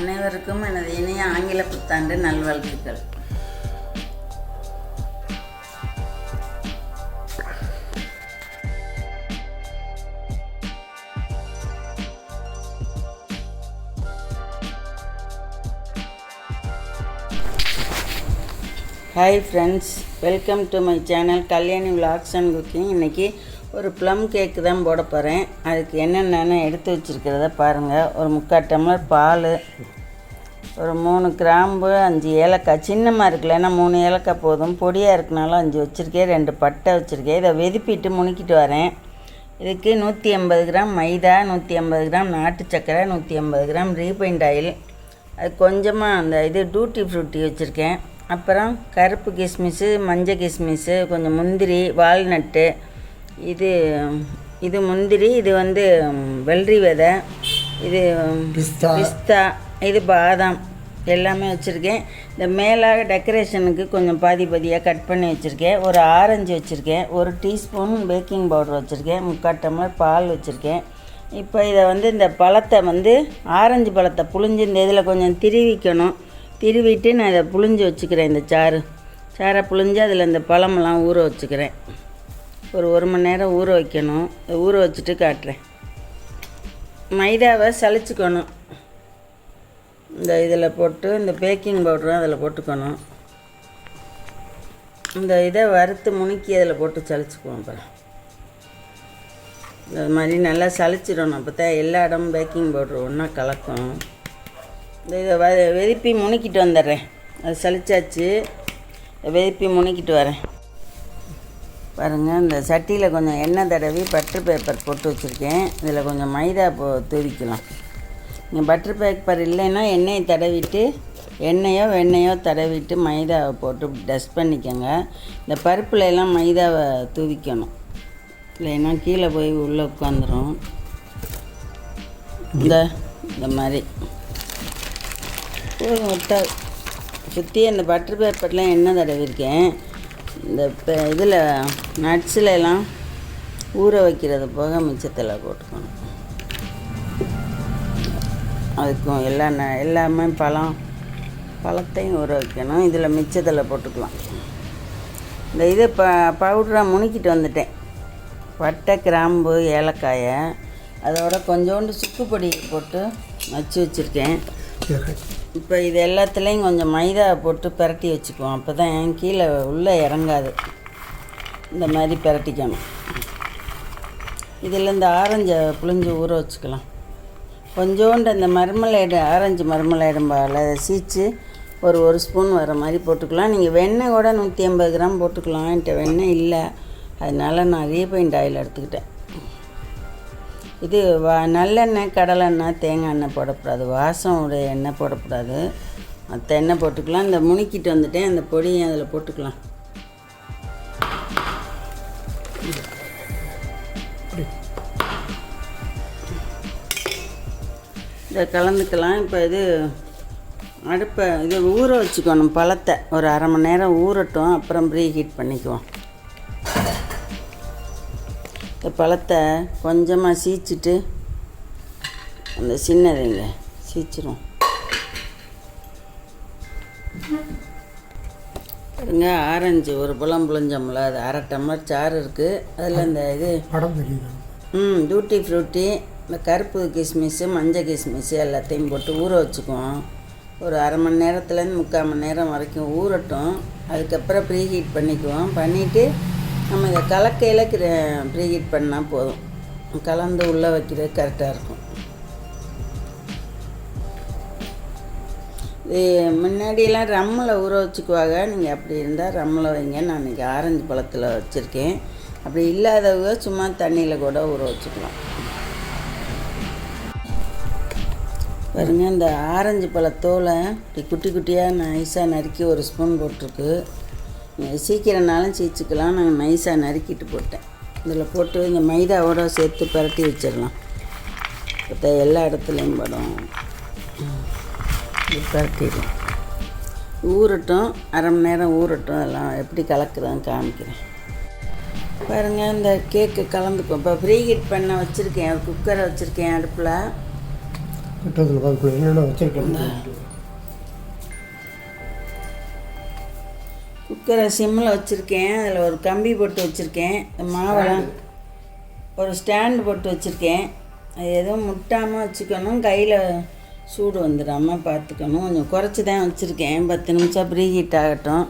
அனைவருக்கும் எனது இணைய ஆங்கில புத்தாண்டு நல்வாழ்த்துக்கள். Hi friends welcome to my channel Kalyani vlogs and cooking இன்றைக்கி ஒரு ப்ளம் கேக்கு தான் போட போகிறேன் அதுக்கு என்னென்னு எடுத்து வச்சுருக்கிறத பாருங்கள் ஒரு முக்கால் டம்ளர் பால் ஒரு மூணு கிராம்பு அஞ்சு ஏலக்காய். சின்னமாக இருக்குல்லன்னா மூணு ஏலக்காய் போதும். பொடியாக இருக்கனாலும் அஞ்சு வச்சுருக்கேன் ரெண்டு பட்டை வச்சுருக்கேன். இதை வெதுப்பிட்டு முணுக்கிட்டு வரேன். இதுக்கு நூற்றி எண்பது கிராம் மைதா நூற்றி ஐம்பது கிராம் நாட்டு சர்க்கரை நூற்றி ஐம்பது கிராம் ரீஃபைண்ட் ஆயில் அது கொஞ்சமாக அந்த இது டூட்டி ஃப்ரூட்டி வச்சுருக்கேன். அப்புறம் கருப்பு கிஸ்மிஸ்ஸு மஞ்சள் கிஸ்மிஸ்ஸு கொஞ்சம் முந்திரி வால்நட்டு. இது இது முந்திரி இது வந்து வெள்ளரி விதை. இது. பிஸ்தா. இது பாதாம். எல்லாமே வச்சுருக்கேன். இந்த மேலாக டெக்கரேஷனுக்கு கொஞ்சம் பாதி பாதியாக கட் பண்ணி வச்சுருக்கேன். ஒரு ஆரஞ்சு வச்சுருக்கேன். ஒரு டீஸ்பூன் பேக்கிங் பவுடர் வச்சுருக்கேன். முக்கால் டம்ளர் பால் வச்சுருக்கேன். இப்போ இதை வந்து இந்த பழத்தை வந்து ஆரஞ்சு பழத்தை புழிஞ்சு இந்த இதில் கொஞ்சம் திருவிக்கணும். திருவிட்டு நான் இதை புழிஞ்சு வச்சுக்கிறேன் இந்த சாறு. சாரை புழிஞ்சு அதில் இந்த பழமெல்லாம் ஊற வச்சுக்கிறேன். ஒரு ஒரு மணி நேரம் ஊற வைக்கணும். ஊற வச்சுட்டு காட்டுறேன். மைதாவை சளிச்சுக்கணும். இந்த இதில் போட்டு இந்த பேக்கிங் பவுடரும் அதில் போட்டுக்கணும். இந்த இதை வறுத்து முணுக்கி அதில் போட்டு சளிச்சுக்குவோம் அப்புறம். இந்த மாதிரி நல்லா சலிச்சிடணும் அப்போ தான் எல்லா இடமும் பேக்கிங் பவுட்ரு ஒன்றா கலக்கும். இந்த இதை வ வெதுப்பி முணுக்கிட்டு வந்துடுறேன். அது சலிச்சாச்சு வெதுப்பி முணுக்கிட்டு வரேன். பாருங்கள் இந்த சட்டியில் கொஞ்சம் எண்ணெய் தடவி பட்டர் பேப்பர் போட்டு வச்சுருக்கேன். இதில் கொஞ்சம் மைதா போ தூவிக்கலாம். நீங்கள் பட்டர் பேப்பர் இல்லைன்னா எண்ணெயை தடவிட்டு எண்ணெயோ வெண்ணெயோ தடவிட்டு மைதாவை போட்டு டஸ்ட் பண்ணிக்கோங்க. இந்த பருப்பில் எல்லாம் மைதாவை தூவிக்கணும். இல்லைன்னா கீழே போய் உள்ளே உட்காந்துரும் இந்த இந்த மாதிரி. போதும் விட்டா சுற்றி அந்த பட்டர் பேப்பர்லாம் எண்ணெய் தடவிருக்கேன் இந்த இதில் நட்ஸில் எல்லாம் ஊற வைக்கிறது போக மிச்சத்தில் போட்டுக்கணும். அதுக்கும் எல்லா ந எல்லாமே பழம் பழத்தையும் ஊற வைக்கணும். இதில் மிச்சத்தில் போட்டுக்கலாம். இந்த இது ப பவுடராக முணுக்கிட்டு வந்துட்டேன். பட்டை கிராம்பு ஏலக்காயை அதோட கொஞ்சோண்டு சுக்கு பொடி போட்டு வச்சு வச்சுருக்கேன். இப்போ இது எல்லாத்துலேயும் கொஞ்சம் மைதா போட்டு பிரட்டி வச்சுக்குவோம். அப்போ தான் கீழே உள்ளே இறங்காது. இந்த மாதிரி பிரட்டிக்கணும். இதில் இந்த ஆரஞ்சை புளிஞ்சு ஊற வச்சுக்கலாம். கொஞ்சோண்டு இந்த மர்மலைடு ஆரஞ்சு மர்மலைடும் சீச்சு ஒரு ஒரு ஸ்பூன் வர மாதிரி போட்டுக்கலாம். நீங்கள் வெண்ணெய் கூட நூற்றி ஐம்பது கிராம் போட்டுக்கலாம். என்கிட்ட வெண்ணெய் இல்லை. அதனால் நான் ரீபைண்ட் ஆயில் எடுத்துக்கிட்டேன். இது வா நல்லெண்ணெய் கடலெண்ணெய் தேங்காய் எண்ணெய் போடக்கூடாது. வாசம் உடைய எண்ணெய் போடக்கூடாது. மற்ற எண்ணெய் போட்டுக்கலாம். இந்த முணுக்கிட்டு வந்துட்டேன். அந்த பொடியும் அதில் போட்டுக்கலாம். இதை கலந்துக்கலாம். இப்போ இது அடுப்பை இது ஊற வச்சுக்கணும். பழத்தை. ஒரு அரை மணி நேரம் ஊறட்டும். அப்புறம் ப்ரீ ஹீட் பண்ணிக்குவோம். இந்த பழத்தை கொஞ்சமாக சீச்சிட்டு அந்த சின்னதுங்க சீச்சிரும். பாருங்க ஆரஞ்சு ஒரு பழம் புளிஞ்சோம்ல அது அரை டம்ளர் சாறு இருக்குது அதில் இந்த இது ம் டூட்டி ஃப்ரூட்டி இந்த கருப்பு கிஸ்மிஸ்ஸு மஞ்சள் கிஸ்மிஸ்ஸு எல்லாத்தையும் போட்டு ஊற வச்சுக்குவோம். ஒரு அரை மணி நேரத்துலேருந்து முக்கால் மணி நேரம் வரைக்கும் ஊறட்டும். அதுக்கப்புறம் ப்ரீ ஹீட் பண்ணிக்குவோம். பண்ணிவிட்டு நம்ம இதை கலக்கையில் ப்ரீஹீட் பண்ணால் போதும். கலந்து உள்ளே வைக்கிறது கரெக்டாக இருக்கும். இது முன்னாடியெல்லாம் ரம்மில் ஊற வச்சுக்குவாங்க. நீங்கள் அப்படி இருந்தால் ரம்மில் வைங்க. நான் இன்றைக்கி ஆரஞ்சு பழத்தில் வச்சுருக்கேன். அப்படி இல்லாதவங்க சும்மா தண்ணியில் கூட ஊற வச்சுக்கலாம். பாருங்க இந்த ஆரஞ்சு பழத்தோலை இப்படி குட்டி குட்டியாக நைஸாக நறுக்கி ஒரு ஸ்பூன் போட்டிருக்கு. சீக்கிரம்னாலும் சீச்சிக்கலாம். நாங்கள் நைஸாக நறுக்கிட்டு போட்டேன். இதில் போட்டு இந்த மைதாவோட சேர்த்து பரட்டி வச்சிடலாம். இப்போ எல்லா இடத்துலையும் படம். இப்படி பரட்டிடலாம். ஊறட்டும். அரை மணி நேரம் ஊறட்டும். அதெல்லாம் எப்படி கலக்குறதுன்னு காமிக்கிறேன். பாருங்கள் இந்த கேக்கு கலந்துக்கும். இப்போ ப்ரீ ஹீட் பண்ண வச்சுருக்கேன். குக்கரை வச்சுருக்கேன் அடுப்பில். என்னென்ன வச்சுருக்கேன் குக்கரை சிம்மில் வச்சுருக்கேன். அதில் ஒரு கம்பி போட்டு வச்சுருக்கேன். மாவெல்லாம் ஒரு ஸ்டாண்டு போட்டு வச்சுருக்கேன். அது எதுவும் முட்டாமல் வச்சுக்கணும். கையில் சூடு வந்துடாமல் பார்த்துக்கணும். கொஞ்சம் குறைச்சி தான் வச்சுருக்கேன். பத்து நிமிஷம் ப்ரீ ஹீட் ஆகட்டும்.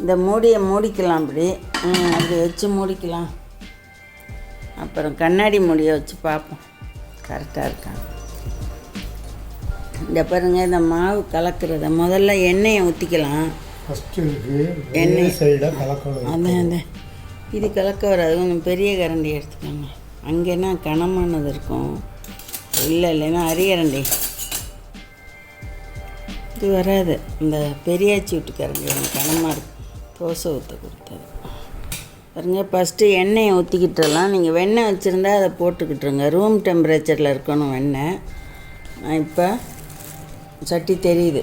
இந்த மூடியை மூடிக்கலாம் அப்படி. அப்படி வச்சு மூடிக்கலாம். அப்புறம் கண்ணாடி மூடியை வச்சு பார்ப்போம். கரெக்டாக இருக்கா? இந்த பாருங்க இந்த மாவு கலக்கிறத. முதல்ல எண்ணெயை ஊற்றிக்கலாம் ஃபஸ்ட்டு இருக்குது எண்ணெய் சைடாக கலக்கணும் அதான் அதான். இது கலக்க வராது. கொஞ்சம் பெரிய கரண்டி எடுத்துக்கோங்க. அங்கேனா கனமானது இருக்கும்? இல்லை இல்லைன்னா அரியரண்டி இது வராது. இந்த பெரியாச்சி வீட்டு கரண்டி எனக்கு கனமாக இருக்கும் தோசை ஊற்ற கொடுத்தது. பாருங்க ஃபஸ்ட்டு எண்ணெயை ஊற்றிக்கிட்டுலாம் நீங்கள் வெண்ணெய் வச்சுருந்தா அதை போட்டுக்கிட்டுருங்க ரூம் டெம்பரேச்சரில் இருக்கணும் வெண்ணெய். இப்போ சட்டி தெரியுது.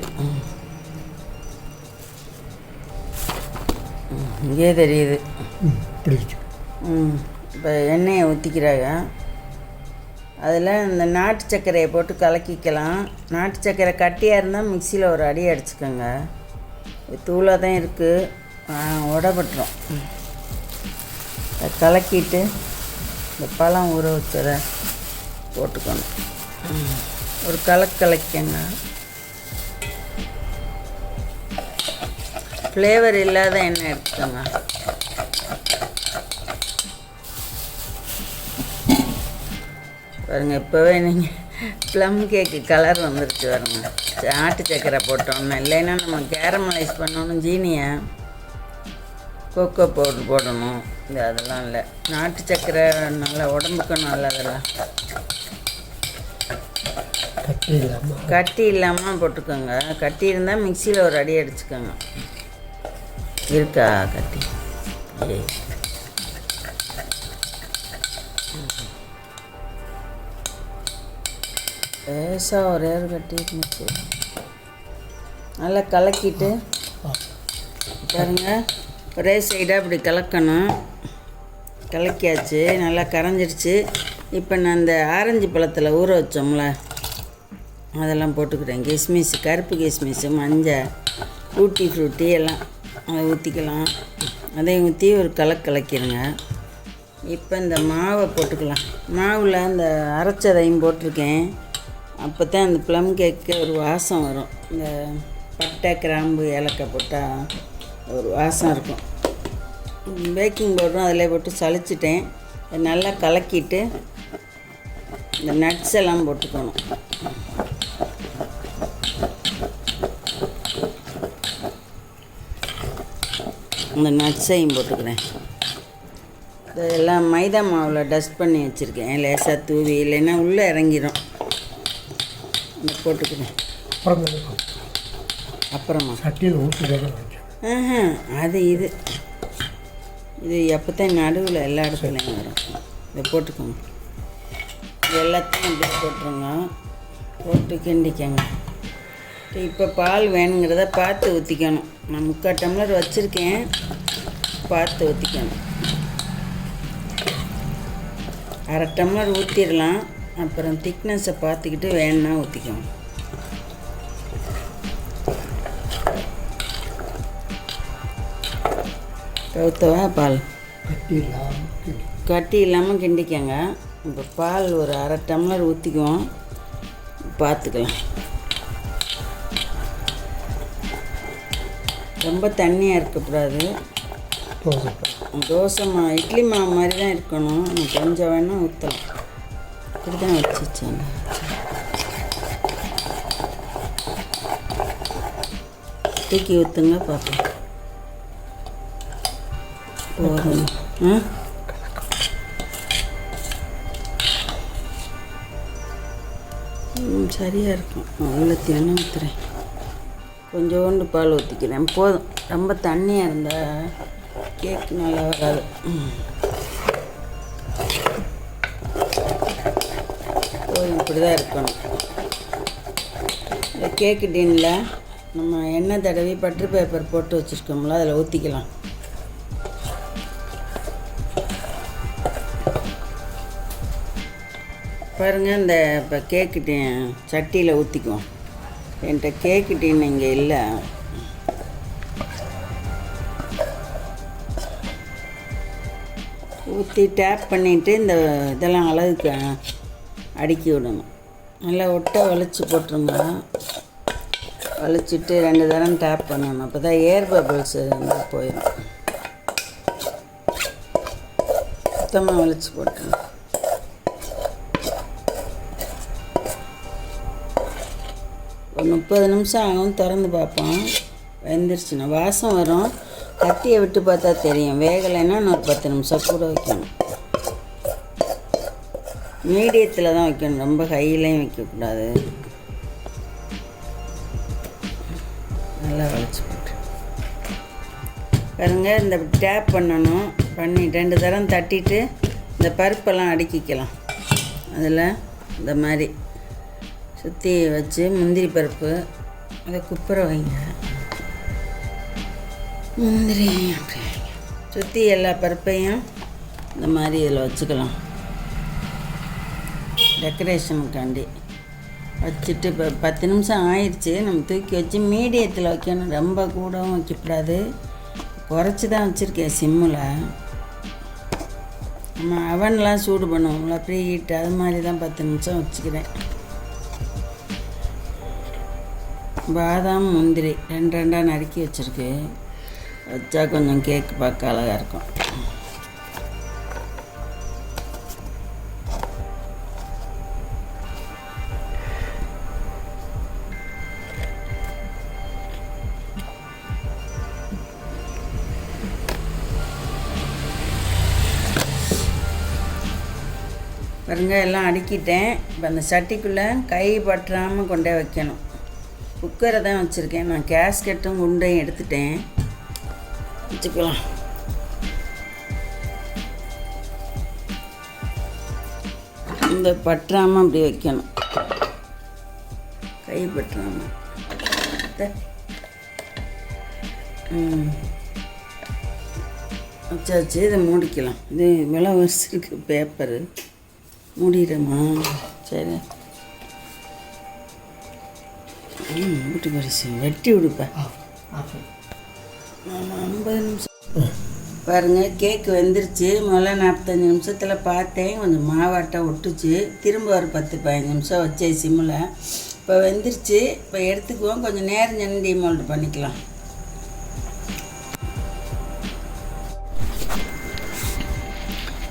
இங்கே தெரியுது. ம் இப்போ எண்ணெயை ஊற்றிக்கிறாங்க அதில் இந்த நாட்டு சர்க்கரையை போட்டு கலக்கிக்கலாம். நாட்டு சர்க்கரை கட்டியாக இருந்தால் மிக்சியில் ஒரு அடி அடிச்சுக்கோங்க. இது தூளாக தான் இருக்குது உடப்பட்டுரும் அதை கலக்கிட்டு இந்த பழம் ஊற வச்சதை போட்டுக்கணும். ஒரு கலக்கு கலக்கிக்கங்க ஃப்ளேவர் இல்லாத எண்ணெய் எடுத்துக்கோங்க. பாருங்க இப்போவே நீங்கள் ப்ளம் கேக்கு கலர் வந்துருச்சு பாருங்க. ஆட்டு சக்கரை போட்டோம்னா இல்லைன்னா நம்ம கேரமலைஸ் பண்ணணும் ஜீனியை கோகோ பவுடர் போடணும். இது அதெல்லாம் இல்லை. நாட்டு சக்கரை நல்லா உடம்புக்கு நல்லதெல்லாம் கட்டி இல்லாமல் போட்டுக்கோங்க. கட்டி இருந்தால் மிக்சியில் ஒரு அடி அடிச்சுக்கோங்க. இருக்கா கட்டி. ஏ லேசாக ஒரே ஒரு கட்டி இருந்துச்சு. நல்லா கலக்கிட்டு பாருங்க. ஒரே சைடாக இப்படி கலக்கணும். கலக்கியாச்சு நல்லா கரைஞ்சிருச்சு. இப்போ நான் இந்த ஆரஞ்சு பழத்தில் ஊற வச்சோம்ல அதெல்லாம் போட்டுக்கிறேன் கிஸ்மிஸ் கருப்பு கிஸ்மிஸ் மஞ்சள் ஊட்டி ஃப்ரூட்டி எல்லாம். அதை ஊற்றிக்கலாம் அதையும் ஊற்றி ஒரு கலக்கு கலக்கிடுங்க இப்போ இந்த மாவை போட்டுக்கலாம். மாவில் அந்த அரைச்சதையும் போட்டிருக்கேன். அப்போ தான் அந்த ப்ளம் கேக்கு ஒரு வாசம் வரும். இந்த பட்டை கிராம்பு ஏலக்காய் போட்டால் ஒரு வாசம் இருக்கும். பேக்கிங் பவுடரும் அதில் போட்டு சளிச்சிட்டேன். அதை நல்லா கலக்கிட்டு இந்த நட்ஸ் எல்லாம் போட்டுக்கணும். இந்த நட்ஸையும் போட்டுக்கிறேன். இதெல்லாம் மைதா மாவில் டஸ்ட் பண்ணி வச்சுருக்கேன். லேசாக தூவி இல்லைன்னா உள்ளே இறங்கிடும் இந்த போட்டுக்கிறேன். அப்புறம். சட்டியில் ஊற்றி அது இது. இது எப்போ தான் நடுவில் எல்லா இடத்துலையும் வரும். இதை போட்டுக்கோங்க. எல்லாத்தையும் அப்படியே போட்டுருங்க. போட்டு கிண்டிக்கங்க. இப்போ பால் வேணுங்கிறத பார்த்து ஊற்றிக்கணும் நான் முக்கால் டம்ளர் வச்சுருக்கேன். பார்த்து ஊற்றிக்கணும் அரை டம்ளர் ஊற்றிடலாம் அப்புறம் திக்னஸை பார்த்துக்கிட்டு வேணும்னா ஊற்றிக்கணும் கவுத்தவா பால்? கட்டி இல்லாமல் கிண்டிக்கங்க. இப்போ பால் ஒரு அரை டம்ளர் ஊற்றிக்குவோம் பார்த்துக்கலாம். ரொம்ப தண்ணியாக இருக்கக்கூடாது. தோசை தோசை மா இட்லி மாவு மாதிரி தான் இருக்கணும். நான் கொஞ்சம் வேணால் ஊற்றலாம் இப்படி தான் வச்சு வச்சேன் தூக்கி ஊற்றுங்க பார்ப்போம் போதும். ஆ? ம் சரியாக இருக்கும். அவ்வளோ தேனை ஊற்றுறேன் கொஞ்சோண்டு பால் ஊற்றிக்கிறேன் போதும். ரொம்ப தண்ணியாக இருந்தால் கேக் நல்லா வராது. போதும். இப்படி தான் இருக்கணும். இந்த கேக்கு டீனில் நம்ம எண்ணெய் தடவி பட்டர் பேப்பர் போட்டு வச்சுருக்கோம்ல அதில் ஊற்றிக்கலாம் பாருங்கள் இந்த இப்போ கேக்கு டீ சட்டியில் ஊற்றிக்குவோம் என்கிட்ட கேக்கு இங்கே இல்லை. ஊற்றி டேப் பண்ணிவிட்டு இந்த இதெல்லாம் அழகுக்கு அடுக்கி விடணும். நல்லா ஒட்ட வலிச்சு போட்டுருங்க. வலிச்சுட்டு ரெண்டு தரம் டேப் பண்ணணும். அப்போ தான் ஏர் பபிள்ஸ் இருந்தால் போயிடும் சுத்தமாக வலிச்சு போட்டுருங்க ஒரு முப்பது நிமிஷம் ஆகும் திறந்து பார்ப்போம். வெந்துருச்சுன்னா வாசம் வரும். கத்தியை விட்டு பார்த்தா தெரியும். வேகலைன்னா இன்னொரு பத்து நிமிஷம் கூட வைக்கணும். மீடியத்தில் தான் வைக்கணும். ரொம்ப கையிலையும் வைக்கக்கூடாது. நல்லா வளைச்சி போட்டு. பாருங்க இந்த டேப் பண்ணணும். பண்ணி ரெண்டு தரம் தட்டிட்டு இந்த பருப்பெல்லாம் அடுக்கிக்கலாம். அதில் இந்த மாதிரி. சுற்றி வச்சு முந்திரி பருப்பு அதை குப்புற வைங்க. முந்திரி அப்படி சுற்றி எல்லா பருப்பையும் இந்த மாதிரி இதில் வச்சுக்கலாம். டெக்கரேஷனுக்காண்டி வச்சுட்டு இப்போ பத்து நிமிஷம் ஆயிடுச்சு நம்ம தூக்கி வச்சு மீடியத்தில் வைக்கணும். ரொம்ப கூடவும் வைக்கக்கூடாது குறைச்சி தான் வச்சுருக்கேன் சிம்மில். நம்ம அவன்லாம் சூடு பண்ணுவோம்ல. ப்ரீ ஹீட் அது மாதிரி தான் பத்து நிமிஷம் வச்சுக்கிறேன். பாதாம் முந்திரி ரெண்டு ரெண்டாக நறுக்கி வச்சுருக்கு. வச்சா கொஞ்சம் கேக்கு பார்க்க அழகாக இருக்கும். பாருங்க எல்லாம் அடுக்கிட்டேன். இப்போ அந்த சட்டிக்குள்ளே கை பற்றாமல் கொண்டே வைக்கணும். குக்கரை தான் வச்சுருக்கேன். நான் கேஸ்கெட்டும் குண்டையும் எடுத்துட்டேன். வச்சுக்கலாம். இந்த பற்றாமல் அப்படி வைக்கணும். கை பற்றாமல் வச்சாச்சு இதை மூடிக்கலாம். இது விலை பேப்பரு மூடிடுமா? சரி. ம் மூட்டி பரிசு வெட்டி விடுப்பேன் ஐம்பது நிமிஷம். பாருங்க கேக்கு வெந்துருச்சு. முதல்ல நாற்பத்தஞ்சு நிமிஷத்தில் பார்த்தேன். கொஞ்சம் மாவாட்டம் ஒட்டுச்சு. திரும்ப ஒரு பத்து பதினஞ்சு நிமிஷம் வச்சேன் சிம்மில் இப்போ வெந்துருச்சு. இப்போ எடுத்துக்குவோம். கொஞ்சம் நேரம் சென்று டிமோல்டு பண்ணிக்கலாம்.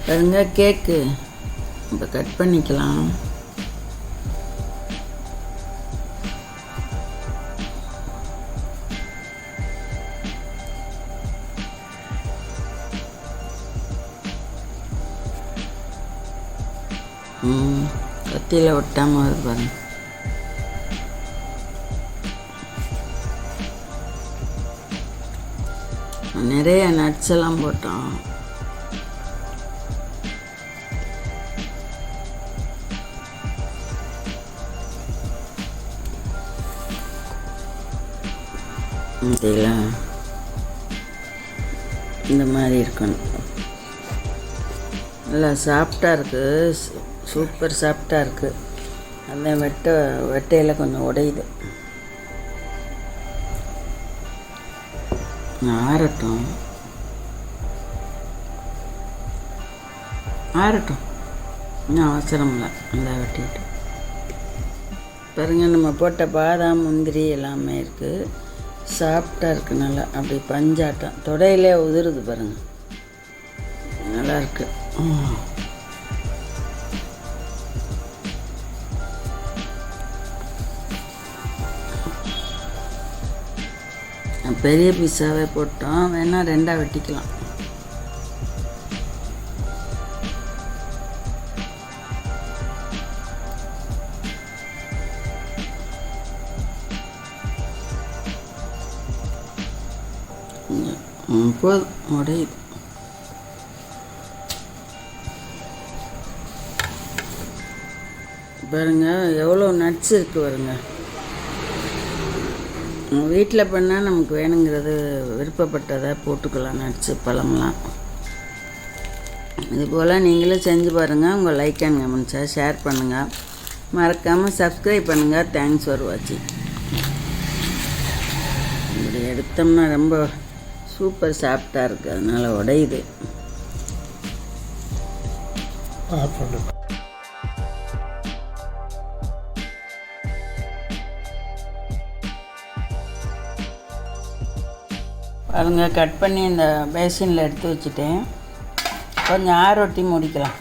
பாருங்க கேக்கு இப்போ கட் பண்ணிக்கலாம். கத்தியில் ஒட்டாமல் வருது பாருங்க நிறைய நட்ஸ் எல்லாம் போட்டோம் சரிங்களா இந்த மாதிரி இருக்கணும் நல்லா சாஃப்டாக இருக்குது சூப்பர் சாஃப்டாக இருக்குது அந்த வெட்டை வெட்டையில் கொஞ்சம் உடையுது. ஆறட்டும் ஆறட்டும் இன்னும் அவசரம் இல்லை. நல்லா வெட்டிட்டு. பாருங்க நம்ம போட்ட பாதாம் முந்திரி எல்லாமே இருக்குது சாஃப்டாக இருக்குது நல்லா. அப்படி பஞ்சாட்டம். தொடையிலே உதிருது பாருங்கள் நல்லா பெரிய பீஸாவே போட்டோம். வேணால் ரெண்டாக வெட்டிக்கலாம். போதும். உடையுது பாருங்க எவ்வளோ நட்ஸ் இருக்குது பாருங்கள் வீட்டில் பண்ணால் நமக்கு வேணுங்கிறது விருப்பப்பட்டதை போட்டுக்கலாம் நட்ஸு பழம்லாம். இது போல் நீங்களும் செஞ்சு பாருங்கள் உங்கள் லைக் அண்ட் கமெண்ட்ஸை ஷேர் பண்ணுங்கள் மறக்காமல் சப்ஸ்கிரைப் பண்ணுங்கள் தேங்க்ஸ் ஃபார் வாட்சிங் இப்படி எடுத்தோம்னா ரொம்ப சூப்பர் சாஃப்டாக இருக்குது அதனால் உடையுது. அதுங்க கட் பண்ணி இந்த பேசினில் எடுத்து வச்சுட்டேன் கொஞ்சம் ஆரோட்டி முடிக்கலாம்.